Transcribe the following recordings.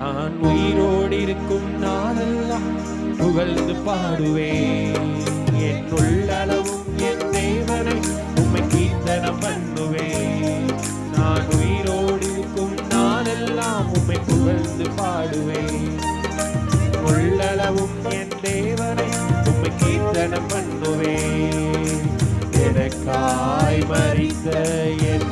நான் உயிரோடு இருக்கும் நாளெல்லாம் புகழ்ந்து பாடுவேன். என் உள்ளளவும் என் தேவனை உண்மை கீர்த்தனம் பண்ணுவேன். நான் உயிரோடு இருக்கும் நாளெல்லாம் உண்மை புகழ்ந்து பாடுவேன். உள்ளளவும் என் தேவனை உண்மை கீர்த்தனம் பண்ணுவேன். எனக்காய் மறித்த என்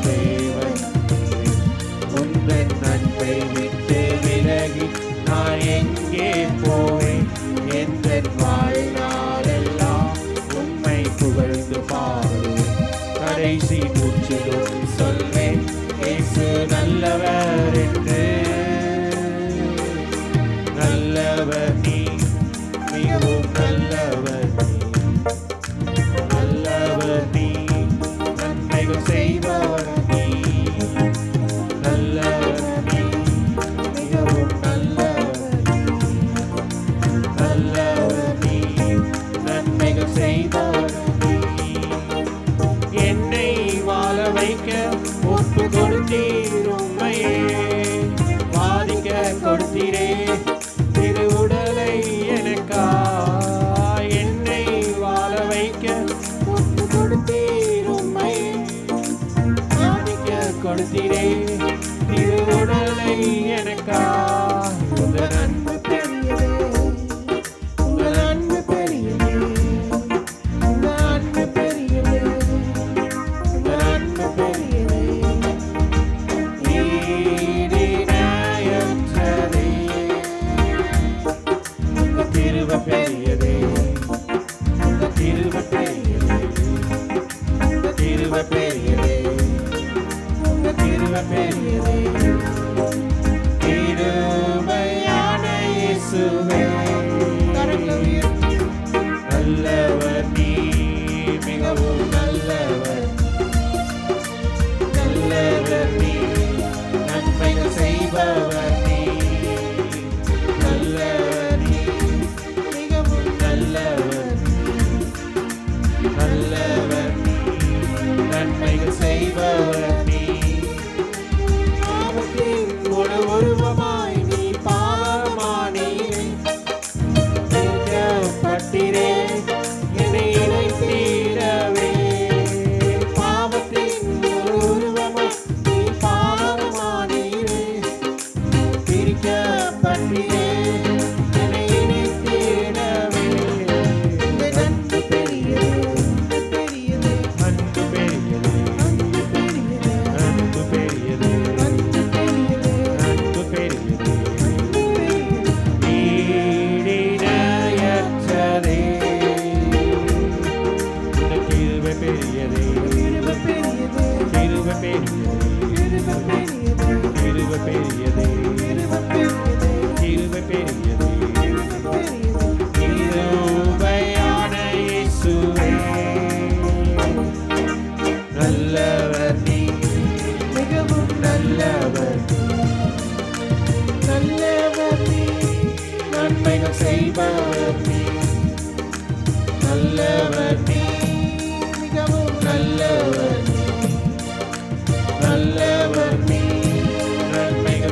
ver. Wednesday.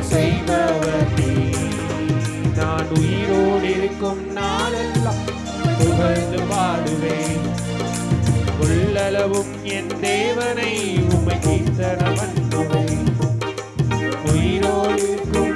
செய்பவர் நீ நான் உயிரோடு இருக்கும் நாளெல்லாம் புகழ்ந்து பாடுவேன். உள்ளளவும் என் தேவனை உமை கீர்த்தனவன் உயிரோடு இருக்கும்